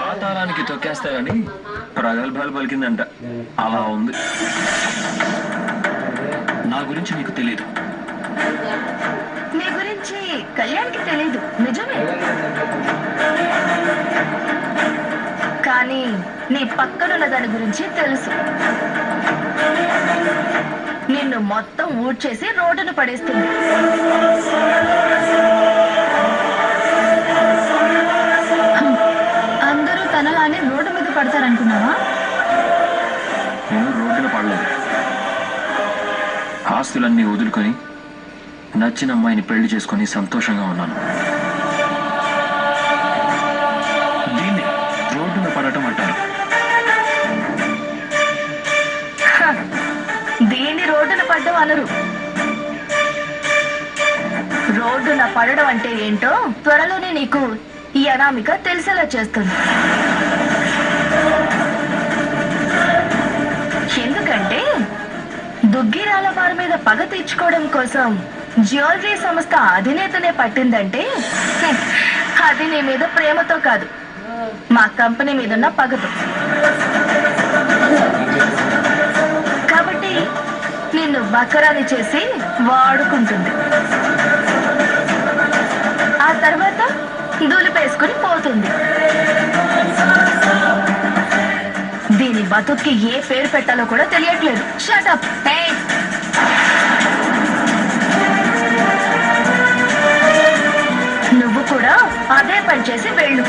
పాతాళానికి తొక్కేస్తాయని ప్రగల్భాలు పలికిందంట. అలా ఉంది. నా గురించి నీకు తెలియదు నీ గురించి కళ్యాణ్కి తెలీదు. నిజమే. కానీ నీ పక్కనున్న దాని గురించి తెలుసు. నిన్ను మొత్తం ఊడ్చేసి రోడ్డును పడేస్తుంది. పడతారనుకున్నావా నేను రోడ్డున పడలేదు. ఆస్తులన్నీ వదులుకొని నచ్చిన అమ్మాయిని పెళ్ళి చేసుకొని సంతోషంగా ఉన్నాను. దీన్ని రోడ్డున పడటం అంటారు. దీన్ని రోడ్డున పడ్డం అనరు. రోడ్డున పడడం అంటే ఏంటో త్వరలోనే నీకు ఈ అనామిక తెలిసేలా చేస్తుంది. దుగ్గిరాల వారి మీద పగ తీర్చుకోవడం కోసం జ్యువెలరీ సంస్థ అధినేతనే పట్టిందంటే అది నీ మీద ప్రేమతో కాదు. మా కంపెనీ మీద ఉన్న పగతో. కాబట్టి నిన్ను బకరాని చేసి వాడుకుంటుంది. ఆ తర్వాత దులిపేసుకుని పోతుంది. దీని బతుక్కి ఏ పేరు పెట్టాలో కూడా తెలియట్లేదు. షటప్ నువ్వు కూడా అదే పని చేసి వెళ్ళు.